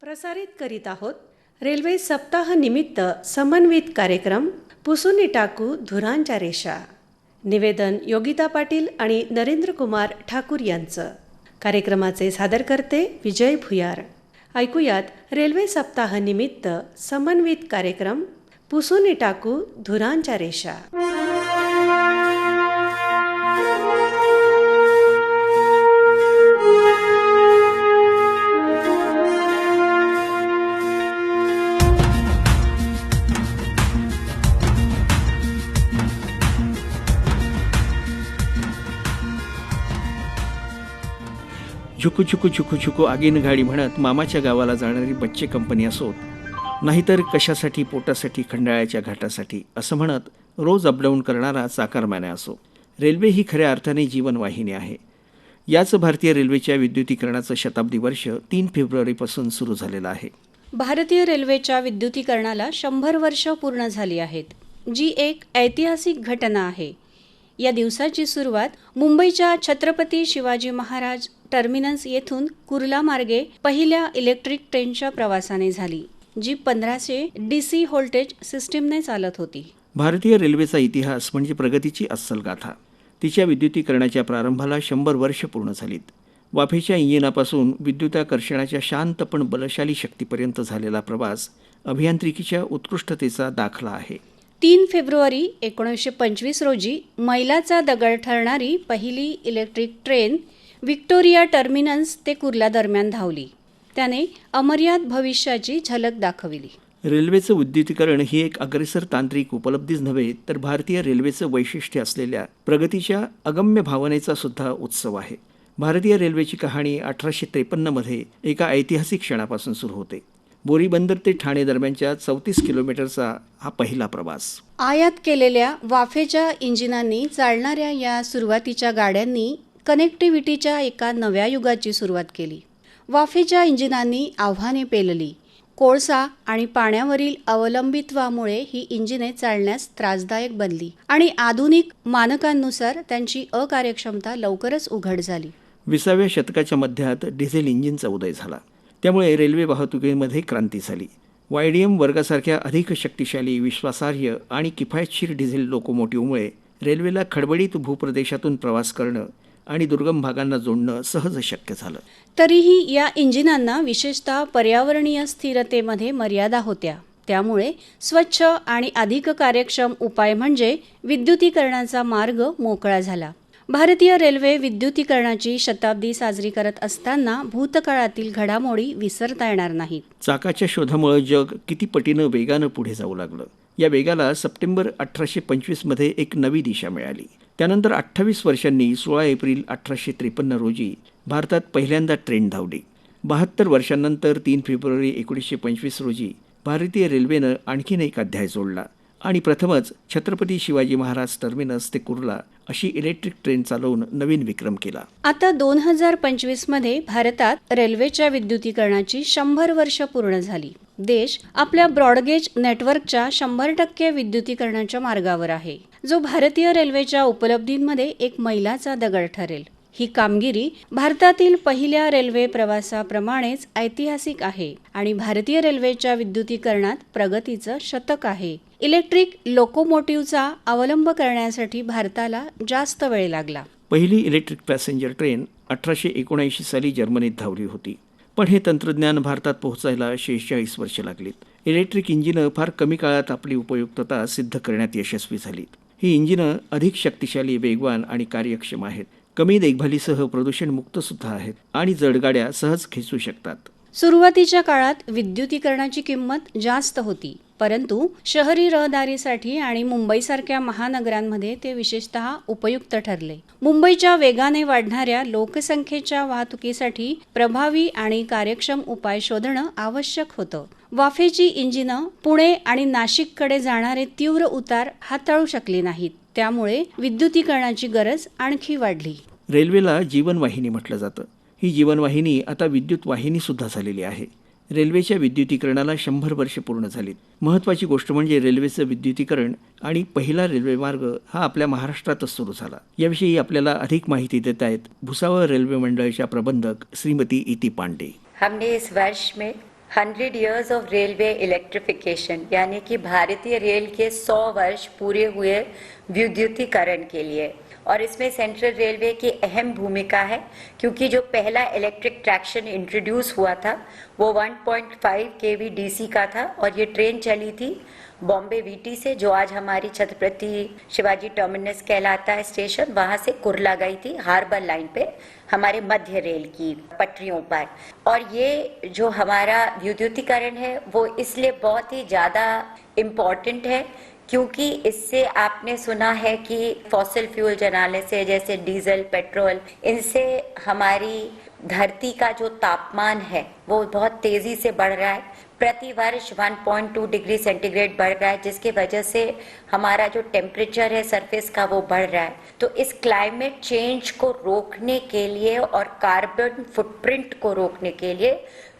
प्रसारित करीत आहोत रेल्वे सप्ताह निमित्त समन्वित कार्यक्रम पुसुनी टाकू धुरांच्या रेषा निवेदन योगिता पाटील आणि नरेंद्र कुमार ठाकूर यांचं. कार्यक्रमाचे सादरकर्ते विजय भुयार. ऐकूयात रेल्वे सप्ताह निमित्त समन्वित कार्यक्रम पुसुनी टाकू धुरांच्या रेषा झुकू झुकू झुकू झुकू आगीन गाडी म्हणत मामाच्या गावाला जाणारी बच्चे कंपनी असोत. नाहीतर कशासाठी पोटासाठी खंडाळ्याच्या घाटासाठी असं म्हणत रोज अपडाऊन करणारा चाकारमान्या असो. रेल्वे ही खऱ्या अर्थाने जीवनवाहिनी आहे. याच भारतीय रेल्वेच्या विद्युतीकरणाचं शताब्दी वर्ष तीन फेब्रुवारीपासून सुरू झालेलं आहे. भारतीय रेल्वेच्या विद्युतीकरणाला शंभर वर्ष पूर्ण झाली आहेत. जी एक ऐतिहासिक घटना आहे. या दिवसाची सुरुवात मुंबईच्या छत्रपती शिवाजी महाराज टर्मिनस येथून कुर्ला मार्गे पहिल्या इलेक्ट्रिक ट्रेनच्या प्रवासाने झाली जी पंधराशे डी सी व्होल्टेज सिस्टीमने चालत होती. भारतीय रेल्वेचा इतिहास म्हणजे प्रगतीची अस्सल गाथा तिच्या विद्युतीकरणाच्या प्रारंभाला शंभर वर्ष पूर्ण झालीत. वाफेच्या इंजिनापासून विद्युताकर्षणाच्या शांत पण बलशाली शक्तीपर्यंत झालेला प्रवास अभियांत्रिकीच्या उत्कृष्टतेचा दाखला आहे. तीन फेब्रुवारी एकोणीसशे पंचवीस रोजी मैलाचा दगड ठरणारी पहिली इलेक्ट्रिक ट्रेन व्हिक्टोरिया टर्मिनस ते कुर्ला दरम्यान धावली. त्याने अमर्याद भविष्याची झलक दाखविली. रेल्वेचं विद्युतीकरण ही एक अग्रेसर तांत्रिक उपलब्धीच नव्हे तर भारतीय रेल्वेचं वैशिष्ट्य असलेल्या प्रगतीच्या अगम्य भावनेचा सुद्धा उत्सव आहे. भारतीय रेल्वेची कहाणी अठराशे त्रेपन्नमध्ये एका ऐतिहासिक क्षणापासून सुरू होते. बोरीबंदर ते ठाणे दरम्यानच्या चौतीस किलोमीटरचा हा पहिला प्रवास. आयात केलेल्या वाफेच्या इंजिनांनी चालणाऱ्या या सुरुवातीच्या गाड्यांनी कनेक्टिव्हिटीच्या एका नव्या युगाची सुरुवात केली. वाफेच्या इंजिनांनी आव्हाने पेलली. कोळसा आणि पाण्यावरील अवलंबित्वामुळे ही इंजिने चालण्यास त्रासदायक बनली आणि आधुनिक मानकांनुसार त्यांची अकार्यक्षमता लवकरच उघड झाली. विसाव्या शतकाच्या मध्यात डिझेल इंजिनचा उदय झाला. त्यामुळे रेल्वे वाहतुकीमध्ये क्रांती झाली. वायडीएम वर्गासारख्या अधिक शक्तिशाली विश्वासार्ह आणि किफायतशीर डिझेल लोकोमोटिव्हमुळे रेल्वेला खडबडीत भूप्रदेशातून प्रवास करणं आणि दुर्गम भागांना जोडणं सहज शक्य झालं. तरीही या इंजिनांना विशेषतः पर्यावरणीय स्थिरतेमध्ये मर्यादा होत्या. त्यामुळे स्वच्छ आणि अधिक कार्यक्षम उपाय म्हणजे विद्युतीकरणाचा मार्ग मोकळा झाला. भारतीय रेल्वे विद्युतीकरणाची शताब्दी साजरी करत असताना भूतकाळातील घडामोडी विसरता येणार नाहीत. चाकाच्या शोधामुळे जग किती पटीनं वेगानं पुढे जाऊ लागलं. या वेगाला सप्टेंबर अठराशे पंचवीसमध्ये एक नवी दिशा मिळाली. त्यानंतर अठ्ठावीस वर्षांनी सोळा एप्रिल अठराशे त्रेपन्न रोजी भारतात पहिल्यांदा ट्रेन धावली. बहात्तर वर्षांनंतर तीन फेब्रुवारी एकोणीसशे पंचवीस रोजी भारतीय रेल्वेनं आणखीन एक अध्याय जोडला आणि प्रथमच छत्रपती शिवाजी महाराज टर्मिनस ते कुर्ला अशी इलेक्ट्रिक ट्रेन चालवून नवीन विक्रम केला. आता दोन हजार पंचवीसमध्ये भारतात रेल्वेच्या विद्युतीकरणाची शंभर वर्ष पूर्ण झाली. देश आपल्या ब्रॉडगेज नेटवर्कच्या शंभर टक्के विद्युतीकरणाच्या मार्गावर आहे. जो भारतीय रेल्वेच्या उपलब्धींमध्ये एक मैलाचा दगड ठरेल. ही कामगिरी भारतातील पहिल्या रेल्वे प्रवासाप्रमाणेच ऐतिहासिक आहे आणि भारतीय रेल्वेच्या विद्युतीकरणात प्रगतीचं शतक आहे. इलेक्ट्रिक लोकोमोटिव्हचा अवलंब करण्यासाठी भारताला जास्त वेळ लागला. पहिली इलेक्ट्रिक पॅसेंजर ट्रेन अठराशे एकोणऐंशी साली जर्मनीत धावली होती. पण हे तंत्रज्ञान भारतात पोहोचायला शेहेचाळीस वर्षे लागलीत. इलेक्ट्रिक इंजिनं फार कमी काळात आपली उपयुक्तता सिद्ध करण्यात यशस्वी झालीत. ही इंजिनं अधिक शक्तिशाली वेगवान आणि कार्यक्षम आहेत. कमी देखभालीसह प्रदूषणमुक्त सुद्धा आहेत आणि जडगाड्या सहज खेचू शकतात. सुरुवातीच्या काळात विद्युतीकरणाची किंमत जास्त होती परंतु शहरी रहदारीसाठी आणि मुंबईसारख्या महानगरांमध्ये ते विशेषतः उपयुक्त ठरले. मुंबईच्या वेगाने वाढणाऱ्या लोकसंख्येच्या वाहतुकीसाठी प्रभावी आणि कार्यक्षम उपाय शोधणं आवश्यक होतं. वाफेची इंजिनं पुणे आणि नाशिककडे जाणारे तीव्र उतार हाताळू शकली नाहीत. त्यामुळे विद्युतीकरणाची गरज आणखी वाढली. रेल्वेला जीवनवाहिनी म्हटलं जातं. ही जीवनवाहिनी आता विद्युत वाहिनी सुद्धा झालेली आहे. रेल्वेच्या विद्युतीकरणाला शंभर वर्षे पूर्ण झालीत. महत्त्वाची गोष्ट म्हणजे रेल्वेचं विद्युतीकरण आणि पहिला रेल्वे मार्ग हा आपल्या महाराष्ट्रातच सुरू झाला. याविषयी आपल्याला अधिक माहिती देत आहेत भुसावळ रेल्वे मंडळाच्या प्रबंधक श्रीमती इती पांडे. हमने इस वर्ष में hundred years of railway electrification, यानी कि भारतीय रेल के 100 वर्ष पूरे हुए विद्युतीकरण के लिए। और इसमें सेंट्रल रेलवे की अहम भूमिका है, क्योंकि जो पहला इलेक्ट्रिक ट्रैक्शन इंट्रोड्यूस हुआ था, वो 1.5 केवी डीसी का था, और ये ट्रेन चली थी बॉम्बे वीटी से, जो आज हमारी छत्रपति शिवाजी टर्मिनस कहलाता है स्टेशन, वहाँ से कुरला गई थी हार्बर लाइन पे हमारे मध्य रेल की पटरियों पर। और ये जो हमारा विद्युतीकरण है, वो इसलिए बहुत ही ज़्यादा इंपॉर्टेंट है, क्योंकि इससे आपने सुना है कि फॉसिल फ्यूल जलाने से, जैसे डीजल, पेट्रोल, इनसे हमारी धरती का जो तापमान है, वो बहुत तेज़ी से बढ़ रहा है। प्रति वर्ष 1.2 डिग्री सेंटीग्रेड बढ़ रहा है जिसकी वजह से हमारा जो टेम्परेचर है सरफेस का वो बढ़ रहा है। तो इस क्लाइमेट चेंज को रोकने के लिए और कार्बन फुटप्रिंट को रोकने के लिए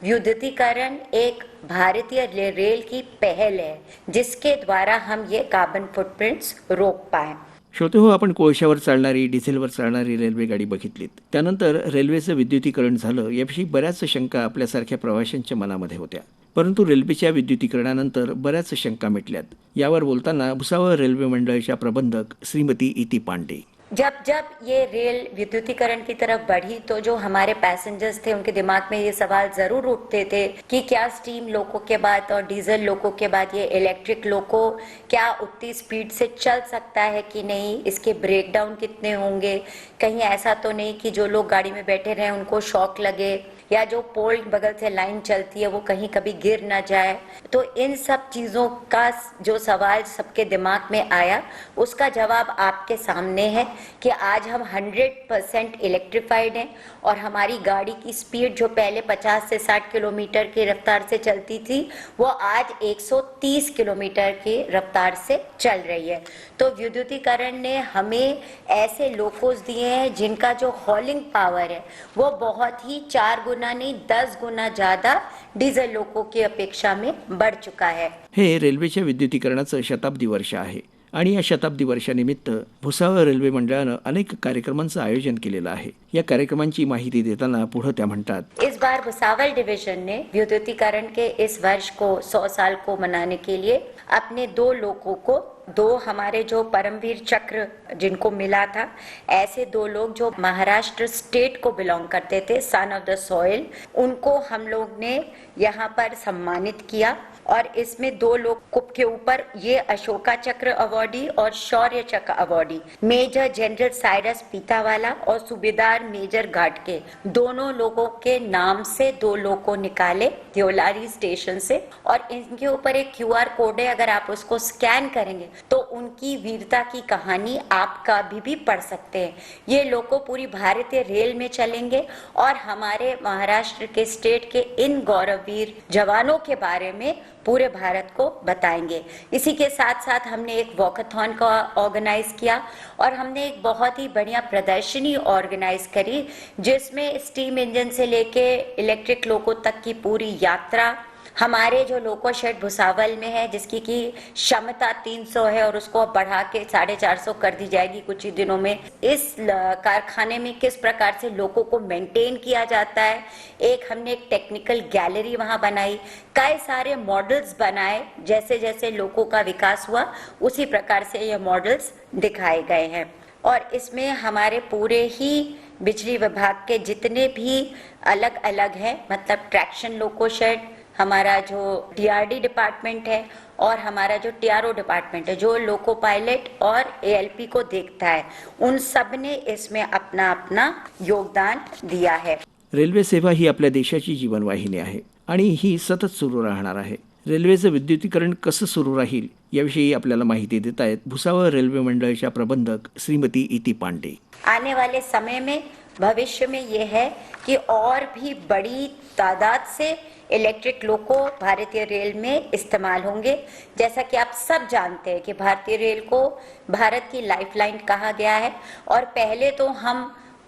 विद्युतीकरण एक भारतीय रे- रेल की पहल है जिसके द्वारा हम ये कार्बन फुटप्रिंट्स रोक पाए। श्रोते हो आपण कोळशावर चालणारी डिझेलवर चालणारी रेल्वेगाडी बघितलीत. त्यानंतर रेल्वेचं विद्युतीकरण झालं याविषयी बऱ्याच शंका आपल्यासारख्या प्रवाशांच्या मनामध्ये होत्या. परंतु रेल्वेच्या विद्युतीकरणानंतर बऱ्याच शंका मिटल्यात. यावर बोलताना भुसावळ रेल्वे मंडळाच्या प्रबंधक श्रीमती इती पांडे. जब जब ये रेल विद्युतीकरण की तरफ़ बढ़ी तो जो हमारे पैसेंजर्स थे, उनके दिमाग में ये सवाल ज़रूर उठते थे कि क्या स्टीम लोको के बाद और डीजल लोको के बाद, ये इलेक्ट्रिक लोको क्या उतनी स्पीड से चल सकता है कि नहीं? इसके ब्रेक डाउन कितने होंगे? कहीं ऐसा तो नहीं कि जो लोग गाड़ी में बैठे रहे, उनको शॉक लगे। या जो पोल बगल से लाइन चलती है, वो कहीं कभी गिर ना जाए। तो इन सब चीज़ों का जो सवाल सबके दिमाग में आया, उसका जवाब आपके सामने है कि आज हम 100 परसेंट इलेक्ट्रिफाइड हैं और हमारी गाड़ी की स्पीड जो पहले 50 से 60 किलोमीटर की रफ्तार से चलती थी, वो आज 130 किलोमीटर की रफ्तार से चल रही है। तो विद्युतीकरण ने हमें ऐसे लोकोस दिए हैं जिनका जो हॉलिंग पावर है, वो बहुत ही चार गुना नहीं दस गुना ज़्यादा डीजल लोको की अपेक्षा में बढ़ चुका है। हे रेल्वेच्या विद्युतीकरणाचं शताब्दी वर्ष आहे आणि या शताब्दी वर्षानिमित्त भुसावळ रेल्वे मंडळानं अनेक कार्यक्रमांचं आयोजन केलेलं आहे. या कार्यक्रमांची माहिती देताना पुढं त्या म्हणतात इस बार भुसावल डिवीज़न ने विद्युतीकरण के इस वर्ष को 100 साल को मनाने के लिए अपने दो लोगों को, दो हमारे जो परमवीर चक्र जिनको मिला था, ऐसे दो लोग जो महाराष्ट्र स्टेट को बिलोंग करते थे, सन ऑफ़ द सॉइल, उनको हम लोग ने यहाँ पर सम्मानित किया। और इसमें दो लोग कुप के ऊपर, ये अशोका चक्र अवार्डी और शौर्य चक्र awardee, major general Cyrus Pithawalla और सूबेदार मेजर घाटके दोनों लोगों के नाम से दो लोग को निकाले देवलारी स्टेशन से और इनके ऊपर एक क्यूआर कोड है, अगर आप उसको स्कैन करेंगे तो उनकी वीरता की कहानी आप कभी भी पढ़ सकते हैं। ये लोगों पूरी भारतीय रेल में चलेंगे और हमारे महाराष्ट्र के स्टेट के इन गौरववीर जवानों के बारे में पूरे भारत को बताएँगे। इसी के साथ साथ हमने एक वॉकथॉन का ऑर्गेनाइज किया और हमने एक बहुत ही बढ़िया प्रदर्शनी ऑर्गेनाइज करी, जिसमें स्टीम इंजन से लेके इलेक्ट्रिक लोको तक की पूरी यात्रा हमारे जो लोको शेड भुसावल में है, जिसकी की क्षमता 300 है और उसको अब बढ़ा के साढ़े चार सौ कर दी जाएगी कुछ ही दिनों में, इस कारखाने में किस प्रकार से लोगों को मेंटेन किया जाता है? एक हमने एक टेक्निकल गैलरी वहाँ बनाई, कई सारे मॉडल्स बनाए जैसे जैसे लोगों का विकास हुआ, उसी प्रकार से ये मॉडल्स दिखाए गए हैं। और इसमें हमारे पूरे ही बिजली विभाग के जितने भी अलग अलग हैं मतलब ट्रैक्शन लोको शेड हमारा जो टीआरडी डिपार्टमेंट है और हमारा जो टीआरओ डिपार्टमेंट है जो लोको पायलट और एएलपी को देखता है उन सब ने इसमें अपना अपना योगदान दिया है। रेल्वे सेवा ही आपल्या देशाची जीवनवाहिनी आहे आणि ही सतत सुरू राहणार आहे. रेल्वेचं विद्युतीकरण कसं सुरू राहील याविषयी आपल्याला माहिती देत आहेत भुसावळ रेल्वे मंडळाच्या प्रबंधक श्रीमती इती पांडे. आने वाले समय में भविष्य में ये है कि और भी बड़ी तादाद से इलेक्ट्रिक लोको भारतीय रेल में इस्तेमाल होंगे। जैसा कि आप सब जानते हैं कि भारतीय रेल को भारत की लाइफलाइन कहा गया है और पहले तो हम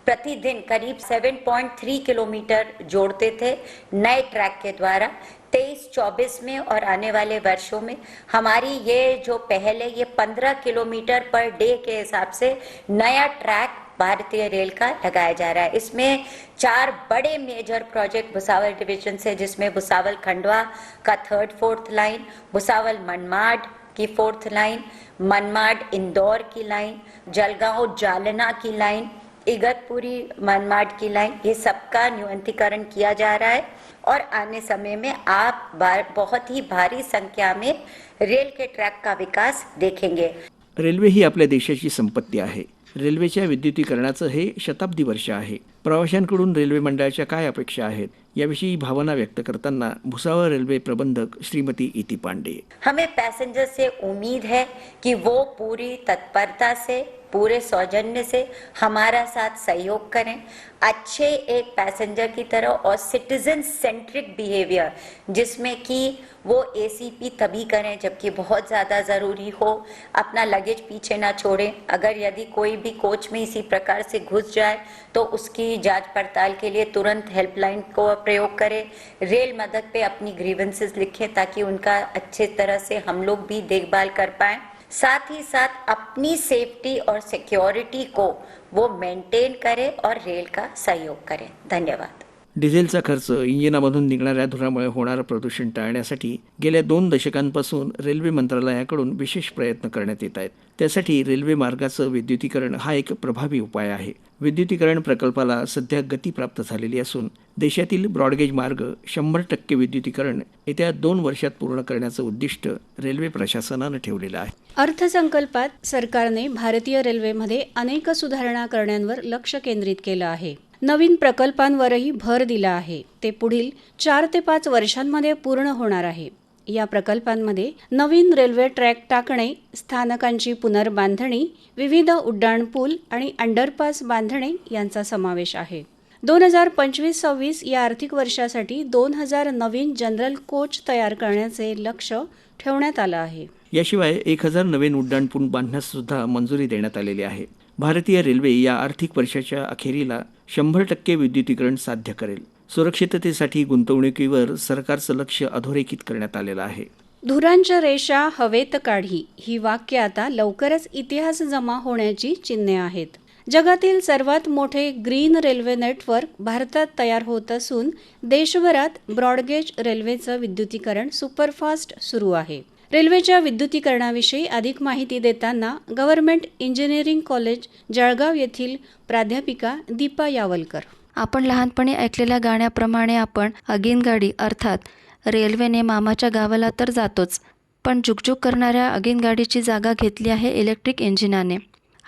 प्रतिदिन करीब 7.3 किलोमीटर जोड़ते थे नए ट्रैक के द्वारा। तेईस, चौबीस में और आने वाले वर्षों में हमारी ये जो पहले ये पंद्रह किलोमीटर पर डे के हिसाब से नया ट्रैक भारतीय रेल का लगाया जा रहा है। इसमें चार बड़े मेजर प्रोजेक्ट भुसावल डिवीज़न से, जिसमें भुसावल खंडवा का third fourth line Bhusawal Manmad की फोर्थ लाइन मनमाड इंदौर की लाइन जलगांव जालना की लाइन इगतपुरी मनमाड की लाइन ये सबका न्यूनतीकरण किया जा रहा है। और आने समय में आप बहुत ही भारी संख्या में रेल के ट्रैक का विकास देखेंगे। रेल्वे ही आपल्या देशाची संपत्ती आहे रेल्वेच्या विद्युतीकरणाचं हे शताब्दी वर्ष आहे. प्रवाशांकडून रेल्वे मंडळाच्या काय अपेक्षा आहेत याविषयी भावना व्यक्त करताना भुसावळ रेल्वे प्रबंधक श्रीमती इति पांडे हमें पैसेंजर से उम्मीद है कि वो पूरी तत्परता से पूरे सौजन्य से हमारा साथ सहयोग करें। अच्छे एक पैसेंजर की तरह और सिटीजन सेंट्रिक बिहेवियर, जिसमें कि वो एसीपी तभी करें जबकि बहुत ज़्यादा ज़रूरी हो। अपना लगेज पीछे ना छोड़ें। अगर यदि कोई भी कोच में इसी प्रकार से घुस जाए तो उसकी जाँच पड़ताल के लिए तुरंत हेल्पलाइन को प्रयोग करें। रेल मदद पे अपनी ग्रीवेंसेस लिखें ताकि उनका अच्छे तरह से हम लोग भी देखभाल कर पाएँ। साथ ही साथ अपनी सेफ्टी और सिक्योरिटी को वो मेंटेन करें और रेल का सहयोग करें। धन्यवाद। डिझेलचा खर्च इंजिनामधून निघणाऱ्या धुरामुळे होणारं प्रदूषण टाळण्यासाठी गेल्या दोन दशकांपासून रेल्वे मंत्रालयाकडून विशेष प्रयत्न करण्यात येत आहेत. त्यासाठी रेल्वे मार्गाचं विद्युतीकरण हा एक प्रभावी उपाय आहे. विद्युतीकरण प्रकल्पाला सध्या गती प्राप्त झालेली असून देशातील ब्रॉडगेज मार्ग शंभर टक्के विद्युतीकरण येत्या दोन वर्षात पूर्ण करण्याचं उद्दिष्ट रेल्वे प्रशासनानं ठेवलेलं आहे. अर्थसंकल्पात सरकारने भारतीय रेल्वेमध्ये अनेक सुधारणा करण्यावर लक्ष केंद्रित केलं आहे. नवीन प्रकल्पांवरही भर दिला आहे. ते पुढील चार ते पाच वर्षांमध्ये पूर्ण होणार आहे. या प्रकल्पांमध्ये नवीन रेल्वे ट्रॅक टाकणे स्थानकांची पुनर्बांधणी विविध उड्डाणपूल आणि अंडरपास बांधणे यांचा समावेश आहे. दोन हजार पंचवीस सव्वीस या आर्थिक वर्षासाठी दोन हजार नवीन जनरल कोच तयार करण्याचे लक्ष ठेवण्यात आलं आहे. याशिवाय एक हजार नवीन उड्डाणपूल बांधण्यास सुद्धा मंजुरी देण्यात आलेली आहे. भारतीय रेल्वे या आर्थिक वर्षाच्या अखेरीला शंभर टक्के विद्युतीकरण साध्य करेल. सुरक्षिततेसाठी गुंतवणुकीवर सरकारचं लक्ष अधोरेखित करण्यात आलेलं आहे. धुरांच्या रेषा हवेत काढी ही वाक्य आता लवकरच इतिहास जमा होण्याची चिन्हे आहेत. जगातील सर्वात मोठे ग्रीन रेल्वे नेटवर्क भारतात तयार होत असून देशभरात ब्रॉडगेज रेल्वेचं विद्युतीकरण सुपरफास्ट सुरू आहे. रेल्वेच्या विद्युतीकरणाविषयी अधिक माहिती देताना गव्हर्नमेंट इंजिनिअरिंग कॉलेज जळगाव येथील प्राध्यापिका दीपा यावलकर. आपण लहानपणी ऐकलेल्या गाण्याप्रमाणे आपण अगिनगाडी अर्थात रेल्वेने मामाच्या गावाला तर जातोच पण जुकजुक करणाऱ्या अगिनगाडीची जागा घेतली आहे इलेक्ट्रिक इंजिनाने.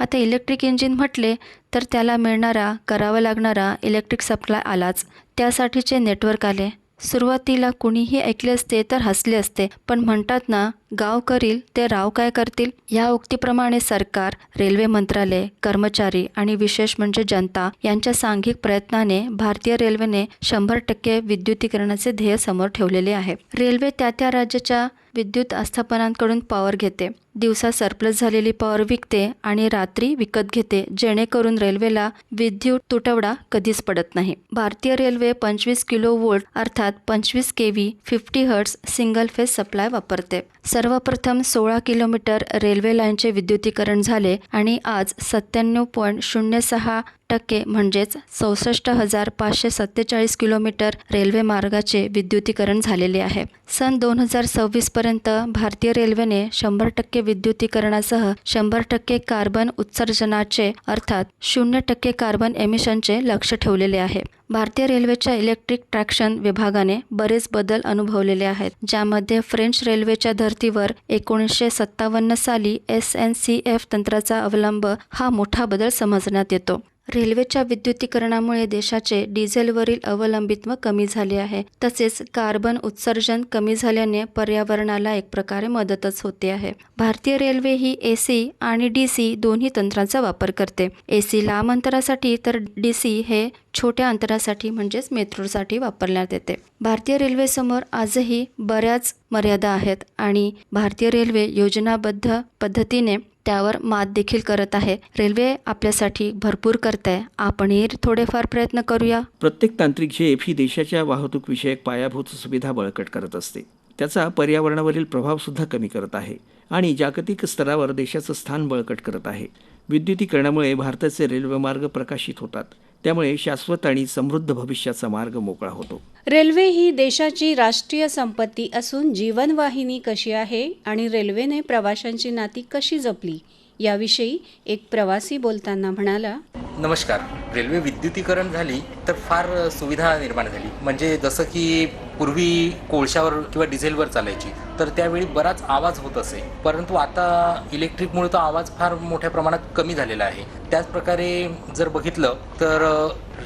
आता इलेक्ट्रिक इंजिन म्हटले तर त्याला मिळणारा करावा लागणारा इलेक्ट्रिक सप्लाय आलाच. त्यासाठीचे नेटवर्क आले. सुरुवातीला कुणीही ऐकले असते तर हसले असते. पण म्हणतात ना गाव करील ते राव काय करतील? या उक्तीप्रमाणे सरकार रेल्वे मंत्रालय कर्मचारी आणि विशेष म्हणजे जनता यांच्या सांघिक प्रयत्नाने भारतीय रेल्वेने शंभर टक्के विद्युतीकरणाचे ध्येय समोर ठेवलेले आहे. रेल्वे त्या त्या राज्याच्या विद्युत आस्थापनांकडून पॉवर घेते. दिवसा सरप्लस झालेली पॉवर विकते आणि रात्री विकत घेते जेणेकरून रेल्वेला विद्युत तुटवडा कधीच पडत नाही. भारतीय रेल्वे पंचवीस किलो वोल्ट अर्थात पंचवीस K V fifty hertz single phase supply वापरते. सर्वप्रथम सोळा किलोमीटर रेल्वे लाईनचे विद्युतीकरण झाले आणि आज सत्त्याण्णव पॉईंट शून्य सहा टक्के म्हणजेच चौसष्ट हजार पाचशे सत्तेचाळीस किलोमीटर रेल्वे मार्गाचे विद्युतीकरण झालेले आहे. सन दोन हजार सव्वीसपर्यंत भारतीय रेल्वेने शंभर टक्के विद्युतीकरणासह शंभर टक्के कार्बन उत्सर्जनाचे अर्थात शून्य टक्के कार्बन एमिशनचे लक्ष ठेवलेले आहे. भारतीय रेल्वेच्या इलेक्ट्रिक ट्रॅक्शन विभागाने बरेच बदल अनुभवलेले आहेत ज्यामध्ये फ्रेंच रेल्वेच्या धर्तीवर एकोणीसशे सत्तावन्न साली एस एन सी एफ तंत्राचा अवलंब हा मोठा बदल समजण्यात येतो. रेल्वेच्या विद्युतीकरणामुळे देशाचे डिझेलवरील अवलंबित्व कमी झाले आहे. तसेच कार्बन उत्सर्जन कमी झाल्याने पर्यावरणाला एक प्रकारे मदतच होते आहे. भारतीय रेल्वे ही ए सी आणि डी सी दोन्ही तंत्रांचा वापर करते. ए सी लांब अंतरासाठी तर डी सी हे छोट्या अंतरासाठी म्हणजेच मेट्रोसाठी वापरण्यात येते. भारतीय रेल्वेसमोर आजही बऱ्याच मर्यादा आहेत आणि भारतीय रेल्वे योजनाबद्ध पद्धतीने त्यावर मात देखील करत आहे. रेल्वे आपल्यासाठी भरपूर करत आहे आपणही थोडेफार प्रयत्न करूया. प्रत्येक तांत्रिक झेप ही देशाच्या वाहतूक विषयक पायाभूत सुविधा बळकट करत असते. त्याचा पर्यावरणावरील प्रभावसुद्धा कमी करत आहे आणि जागतिक स्तरावर देशाचं स्थान बळकट करत आहे. विद्युतीकरणामुळे भारताचे रेल्वेमार्ग प्रकाशित होतात. त्यामुळे शाश्वत आणि समृद्ध भविष्याचा मार्ग मोकळा होतो. रेल्वे ही देशाची राष्ट्रीय संपत्ती असून जीवनवाहिनी कशी आहे आणि रेल्वेने प्रवाशांची नाती कशी जपली? याविषयी एक प्रवासी बोलताना म्हणाला नमस्कार. रेल्वे विद्युतीकरण झाली तर फार सुविधा निर्माण झाली. म्हणजे जसं की पूर्वी कोळशावर किंवा डिझेलवर चालायची तर त्यावेळी बराच आवाज होत असे. परंतु आता इलेक्ट्रिकमुळे तो आवाज फार मोठ्या प्रमाणात कमी झालेला आहे. त्याचप्रकारे जर बघितलं तर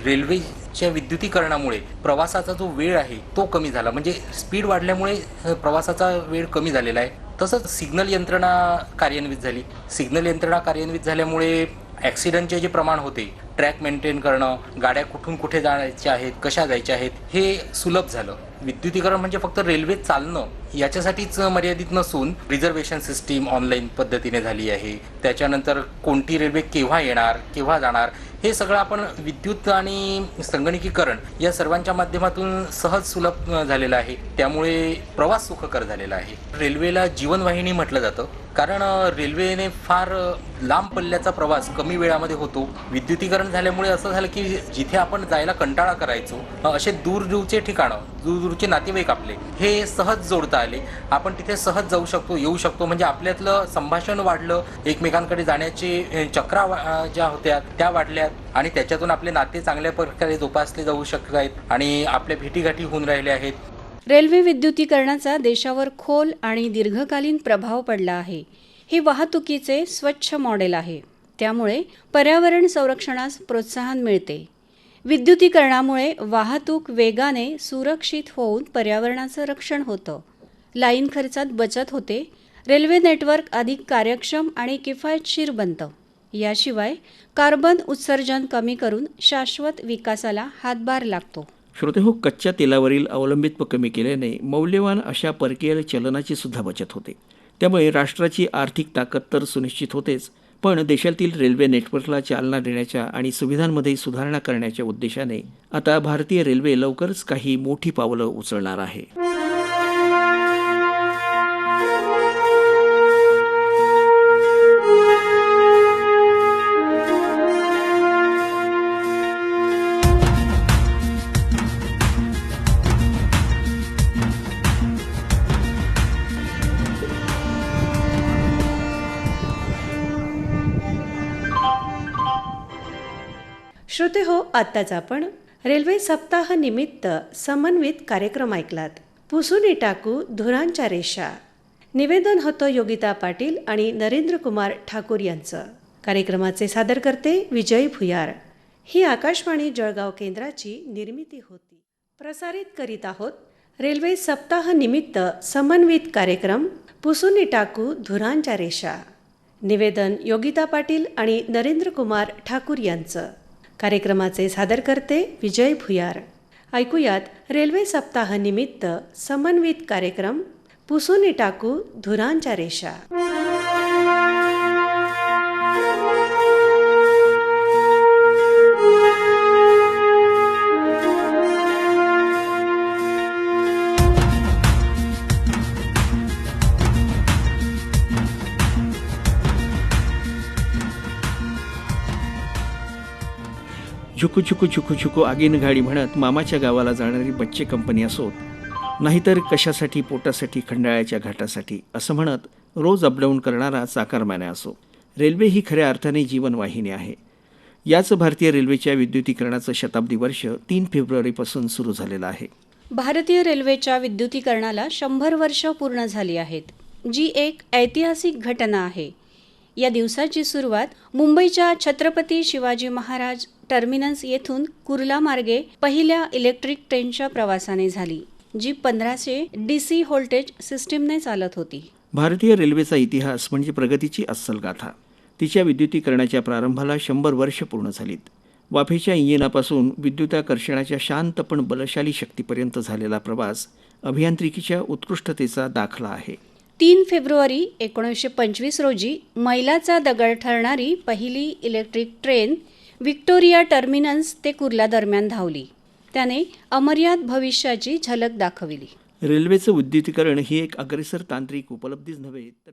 रेल्वेच्या विद्युतीकरणामुळे प्रवासाचा जो वेळ आहे तो कमी झाला. म्हणजे स्पीड वाढल्यामुळे प्रवासाचा वेळ कमी झालेला आहे. तसंच सिग्नल यंत्रणा कार्यान्वित झाली. सिग्नल यंत्रणा कार्यान्वित झाल्यामुळे ॲक्सिडेंटचे जे प्रमाण होते ट्रॅक मेंटेन करणं गाड्या कुठून कुठे जायच्या आहेत कशा जायच्या आहेत हे सुलभ झालं. विद्युतीकरण म्हणजे फक्त रेल्वे चालणं याच्यासाठीच मर्यादित नसून रिझर्वेशन सिस्टीम ऑनलाईन पद्धतीने झाली आहे. त्याच्यानंतर कोणती रेल्वे केव्हा येणार केव्हा जाणार हे सगळं आपण विद्युत आणि संगणकीकरण या सर्वांच्या माध्यमातून सहज सुलभ झालेलं आहे. त्यामुळे प्रवास सुखकर झालेला आहे. रेल्वेला जीवनवाहिनी म्हटलं जातं. कारण रेल्वेने फार लांब पल्ल्याचा प्रवास कमी वेळामध्ये होतो. विद्युतीकरण झाल्यामुळे असं झालं की जिथे आपण जायला कंटाळा करायचो असे असे दूरदूरचे ठिकाणं दूर दूरचे नातेवाईक आपले हे सहज जोडता आले. आपण तिथे सहज जाऊ शकतो येऊ शकतो. म्हणजे आपल्यातलं संभाषण वाढलं एकमेकांकडे जाण्याचे चक्रा वा- ज्या होत्या त्या वाढल्यात. आणि त्याच्यातून आपले नाते चांगल्या प्रकारे जोपासले जाऊ शकत आहेत आणि आपल्या भेटीगाठी होऊन राहिल्या आहेत. रेल्वे विद्युतीकरणाचा देशावर खोल आणि दीर्घकालीन प्रभाव पडला आहे. हे वाहतुकीचे स्वच्छ मॉडेल आहे. त्यामुळे पर्यावरण संरक्षणास प्रोत्साहन मिळते. विद्युतीकरणामुळे वाहतूक वेगाने सुरक्षित होऊन पर्यावरणाचं रक्षण होतं. लाईन खर्चात बचत होते. रेल्वे नेटवर्क अधिक कार्यक्षम आणि किफायतशीर बनतं. याशिवाय कार्बन उत्सर्जन कमी करून शाश्वत विकासाला हातभार लागतो. श्रोते हो कच्च्या तेलावरील अवलंबित्व कमी केल्याने मौल्यवान अशा परकीय चलनाची सुद्धा बचत होते. त्यामुळे राष्ट्राची आर्थिक ताकद तर सुनिश्चित होतेच. पण देशातील रेल्वे नेटवर्कला चालना देण्याच्या आणि सुविधांमध्ये सुधारणा करण्याच्या उद्देशाने आता भारतीय रेल्वे लवकरच काही मोठी पावलं उचलणार आहे. आत्ताच आपण रेल्वे सप्ताह निमित्त समन्वित कार्यक्रम ऐकलात. पुसुनी टाकू धुरांच्या रेषा. निवेदन होतं योगिता पाटील आणि नरेंद्र कुमार ठाकूर यांचं. कार्यक्रमाचे सादर करते विजय भुयार. ही आकाशवाणी जळगाव केंद्राची निर्मिती होती. प्रसारित करीत आहोत रेल्वे सप्ताह निमित्त समन्वित कार्यक्रम पुसुनी टाकू धुरांच्या रेषा. निवेदन योगिता पाटील आणि नरेंद्र कुमार ठाकूर यांचं. कार्यक्रमाचे सादर करते विजय भुयार. ऐकूयात रेल्वे सप्ताहानिमित्त समन्वित कार्यक्रम पुसून टाकू धुरांच्या रेषा. चुकू झुकू झुकू झुकू आगीन गाडी म्हणत मामाच्या गावाला जाणारी बच्चे कंपनी असोत. नाहीतर कशासाठी पोटासाठी खंडाळ्याच्या घाटासाठी असं म्हणत रोज अपडाऊन करणारा चाकरमान्या असो. रेल्वे ही खऱ्या अर्थाने जीवनवाहिनी आहे. याच भारतीय रेल्वेच्या विद्युतीकरणाचं शताब्दी वर्ष तीन फेब्रुवारीपासून सुरू झालेलं आहे. भारतीय रेल्वेच्या विद्युतीकरणाला शंभर वर्ष पूर्ण झाली आहेत. जी एक ऐतिहासिक घटना आहे. या दिवसाची सुरुवात मुंबईच्या छत्रपती शिवाजी महाराज टर्मिनस येथून कुर्ला मार्गे पहिल्या इलेक्ट्रिक ट्रेनच्या प्रवासाने झाली जी पंधराशे डी सी व्होल्टेज सिस्टीमने चालत होती. भारतीय रेल्वेचा इतिहास म्हणजे प्रगतीची अस्सल गाथा तिच्या विद्युतीकरणाच्या प्रारंभाला शंभर वर्ष पूर्ण झालीत. वाफेच्या इंजिनापासून विद्युताकर्षणाच्या शांत पण बलशाली शक्तीपर्यंत झालेला प्रवास अभियांत्रिकीच्या उत्कृष्टतेचा दाखला आहे. तीन फेब्रुवारी एकोणीसशे पंचवीस रोजी मैलाचा दगड ठरणारी पहिली इलेक्ट्रिक ट्रेन व्हिक्टोरिया टर्मिनस ते कुर्ला दरम्यान धावली. त्याने अमर्याद भविष्याची झलक दाखविली. रेल्वेचं उद्युतीकरण ही एक अग्रेसर तांत्रिक उपलब्धीच नव्हे तर